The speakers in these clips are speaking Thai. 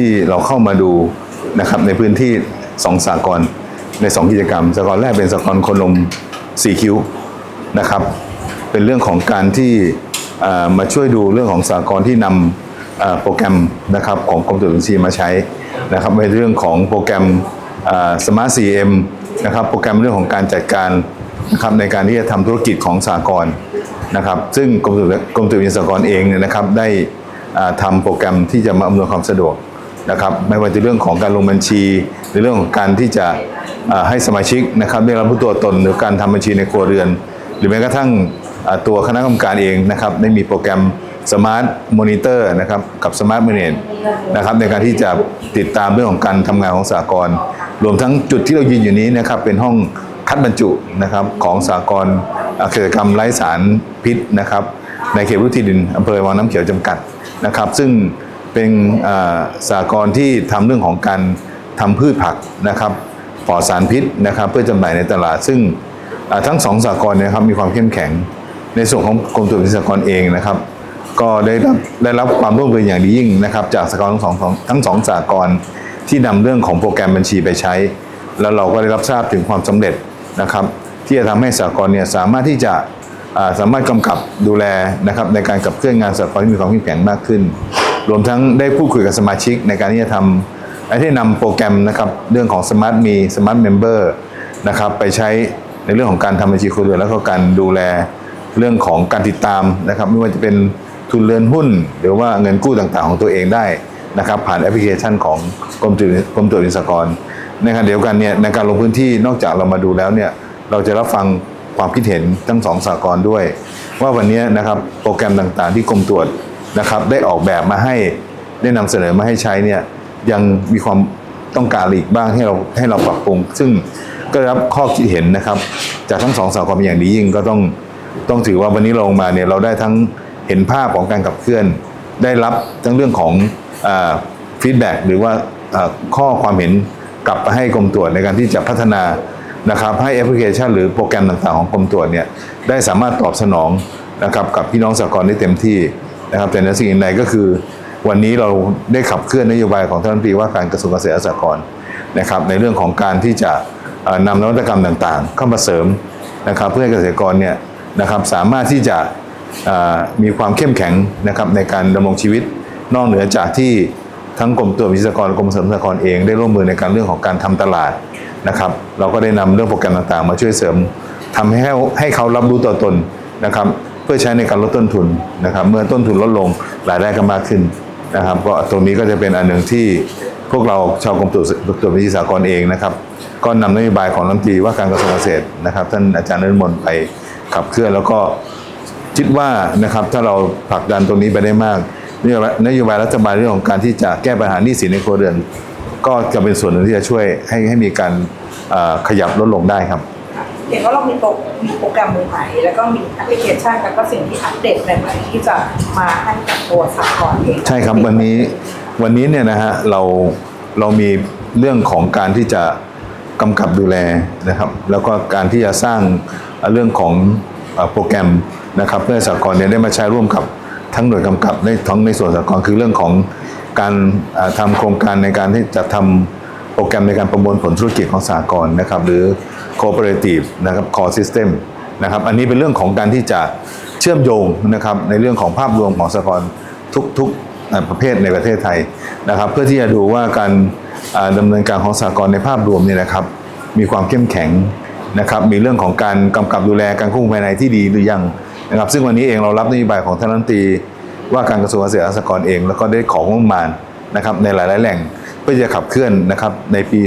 ที่เราเข้ามาดูนะครับในพื้นที่สองสากลในสองกิจกรรมสากลแรกเป็นสากลคนนมสีคิ้วนะครับ เป็นเรื่องของการที่มาช่วยดูเรื่องของสากลที่นำโปรแกรมนะครับของกรมตรวจบัญชีมาใช้นะครับในเรื่องของโปรแกรมสมาร์ท CM นะครับโปรแกรมเรื่องของการจัดการนะครับในการที่จะทำธุรกิจของสากลนะครับ ซึ่งกรมตรวจกรมตรวจสากลเองเนี่ยนะครับได้อ่าทำโปรแกรมที่จะมาอำนวยความสะดวก นะครับไม่ว่าจะเรื่องของการลงบัญชีหรือเรื่องของการที่จะให้สมาชิกนะครับได้รับรู้ตัวตนหรือการทำบัญชีในครัวเรือน หรือแม้กระทั่งตัวคณะกรรมการเองนะครับได้มีโปรแกรม Smart Monitor นะครับกับ Smart Manage นะครับในการที่จะติดตามเรื่องของการทำงานของสากลรวมทั้งจุดที่เรายืนอยู่นี้นะครับเป็นห้องคัดบรรจุนะครับของสากลเกษตรกรรมไร้สารพิษนะครับในเขตพื้นที่ดินอำเภอวังน้ำเขียวจำกัดนะครับ ซึ่ง เป็นสากลที่ทำเรื่องของการทำพืชผักนะครับปลอดสารพิษนะครับ เพื่อจำหน่ายในตลาด ซึ่งทั้งสองสากลเนยนะครับมีความเข้มแข็ง ในส่วนของกรมตรวจสากลเองนะครับ ก็ได้รับได้รับความร่วมมืออย่างดียิ่งนะครับ จากสากลทั้งสองทั้งสองสากลที่นำเรื่องของโปรแกรมบัญชีไปใช้ แล้วเราก็ได้รับทราบถึงความสำเร็จนะครับ ที่จะทำให้สากลเนี่ยสามารถที่จะสามารถกำกับดูแลนะครับในการขับเคลื่อนงานสหกรที่มีความเข้มแข็งมากขึ้น รวมทั้งได้พูดคุยกับสมาชิกในการที่จะทำและที่นำโปรแกรมนะครับเรื่องของ Smart มี Smart Member นะครับไปใช้ในเรื่องของการทำบัญชีครัวเรือนแล้วก็การดูแลเรื่องของการติดตามนะครับ ไม่ว่าจะเป็นทุนเรือนหุ้น หรือว่าเงินกู้ต่างๆของตัวเองได้นะครับ ผ่านแอปพลิเคชันของกรมตรวจกรมตรวจสหกรณ์ในขณะเดียวกันเนี่ยในการลงพื้นที่นอกจากเรามาดูแล้วเนี่ยเราจะรับฟังความคิดเห็นทั้งสองสากลด้วย ว่าวันนี้นะครับโปรแกรมต่างๆ ที่กรมตรวจ นะครับได้ออกแบบมาให้ได้นำเสนอมาให้ใช้เนี่ยยังมีความต้องการอีกบ้างให้เราให้เราปรับปรุง ซึ่งก็รับข้อคิดเห็นนะครับ จากทั้งสองสากลเป็นอย่างดียิ่งก็ต้องต้องถือว่าวันนี้เราลงมาเนี่ยเราได้ทั้งเห็นภาพของการขับเคลื่อน ได้รับทั้งเรื่องของฟีดแบ็หรือว่าอ่าข้อความเห็นกลับไปให้กรมตรวจในการที่จะพัฒนานะครับให้แอปพลิเคชัน หรือโปรแกรมต่างๆของกรมตรวจเนี่ยได้สามารถตอบสนองนะครับกับพี่น้องสากลได้เต็มที่ นะครับแต่ในสิ่งอื่นใดก็คือ วันนี้เราได้ขับเคลื่อนนโยบายของท่านรัฐมนตรีว่าการกระทรวงเกษตรและสหกรณ์นะครับ ในเรื่องของการที่จะนำนวัตกรรมต่างๆ เข้ามาเสริมนะครับ เพื่อให้เกษตรกรเนี่ยนะครับสามารถที่จะมีความเข้มแข็งนะครับในการดำรงชีวิตนอกเหนือจากที่ทั้งกรมตรวจวิศวกรกรมเสริมสหกรณ์เองได้ร่วมมือในการเรื่องของการทำตลาดนะครับ เราก็ได้นำเรื่องโปรแกรมต่างๆ มาช่วยเสริมทำให้ให้เขารับรู้ตัวตนนะครับ เพื่อใช้ในการลดต้นทุนนะครับ เมื่อต้นทุนลดลงรายได้ก็มากขึ้นนะครับ ก็ตรงนี้ก็จะเป็นอันหนึ่งที่พวกเราชาวกรมตรวจตรวจวิศวกรเองนะครับ ก็นำนโยบายของรัฐมนตรีว่าการกระทรวงเกษตรนะครับท่านอาจารย์นฤมลไปขับเคลื่อนแล้วก็คิดว่านะครับถ้าเราผลักดันตรงนี้ไปได้มากนโยบายรัฐบาลเรื่องของการที่จะแก้ปัญหาหนี้สินในครัวเรือนก็จะเป็นส่วนหนึ่งที่จะช่วยให้ให้มีการขยับลดลงได้ครับ เห็นว่าเรามีโปรมีโปรแกรมใหม่ แล้วก็มีแอปพลิเคชันแล้วก็สิ่งที่อัปเดตใหม่ๆที่จะมาให้กับตัวสากลเองใช่ครับวันนี้วันนี้เนี่ยนะฮะเราเรามีเรื่องของการที่จะกำกับดูแลนะครับ แล้วก็การที่จะสร้างเรื่องของโปรแกรมนะครับ เพื่อสหกรเนี่ยได้มาใช้ร่วมกับทั้งหน่วยกำกับในทั้งในส่วนสหกรคือเรื่องของการเอ่อทำโครงการในการที่จะทำ โปรแกรมในการประมวลผลธุรกิจของสหกรณ์นะครับ หรือ cooperative นะครับ core system นะครับ อันนี้เป็นเรื่องของการที่จะเชื่อมโยงนะครับในเรื่องของภาพรวมของสหกรณ์ทุกๆเอ่อประเภทในประเทศไทยนะครับ เพื่อที่จะดูว่าการอ่าดำเนินการของสหกรณ์ในภาพรวมเนี่ยนะครับ มีความเข้มแข็งนะครับ มีเรื่องของการกำกับดูแลการควบคุมภายในที่ดีหรือยังนะครับ ซึ่งวันนี้เองเรารับนโยบายของท่านรัฐมนตรีว่าการกระทรวงเกษตรและสหกรณ์เอง แล้วก็ได้ของงบประมาณนะครับในหลาย ๆ แหล่ง เพื่อจะขับเคลื่อนนะครับในปี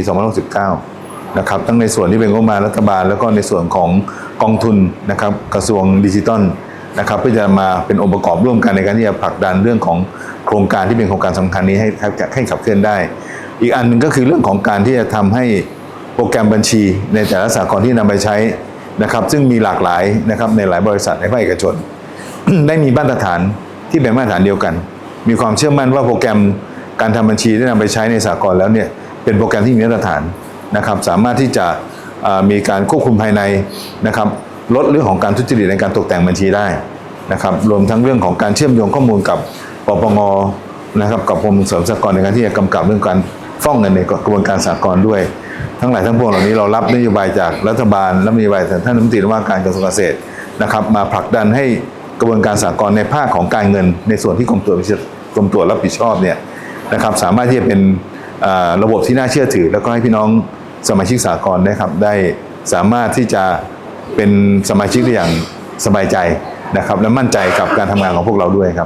2069นะครับทั้งในส่วนที่เป็นงบประมาณรัฐบาล แล้วก็ในส่วนของกองทุนนะครับกระทรวงดิจิทัลนะครับเพื่อจะมาเป็นองค์ประกอบร่วมกันในการที่จะผลักดันเรื่องของโครงการที่เป็นโครงการสำคัญนี้ให้ให้ให้ขับเคลื่อนได้ อีกอันหนึ่งก็คือเรื่องของการที่จะทำให้โปรแกรมบัญชี ในแต่ละสากลที่นำไปใช้นะครับ ซึ่งมีหลากหลายนะครับในหลายบริษัทในภาคเอกชน ได้มีมาตรฐานที่เป็นมาตรฐานเดียวกัน มีความเชื่อมั่นว่าโปรแกรม การทำบัญชีที่นำไปใช้ในสากลแล้วเนี่ยเป็นโปรแกรมที่มีมาตรฐานนะครับสามารถที่จะมีการควบคุมภายในนะครับลดเรื่องของการทุจริตในการตกแต่งบัญชีได้นะครับรวมทั้งเรื่องของการเชื่อมโยงข้อมูลกับปปงนะครับกับกรมเสริมสหกรณ์ในการที่จะกำกับเรื่องการฟ้องเงินในกระบวนการสหกรณ์ด้วย ทั้งหลายทั้งปวงเหล่านี้เรารับนโยบายจากรัฐบาลและนโยบายจากท่านรัฐมนตรีว่าการกระทรวงเกษตรนะครับมาผลักดันให้กระบวนการสหกรณ์ในภาคของการเงิน ในส่วนที่กรมตรวจกรมตรวจรับผิดชอบเนี่ย นะครับสามารถที่จะเป็นระบบที่น่าเชื่อถือ แล้วก็ให้พี่น้องสมาชิกสากลนะครับได้สามารถที่จะเป็นสมาชิกได้อย่างสบายใจนะครับ และมั่นใจกับการทำงานของพวกเราด้วยครับ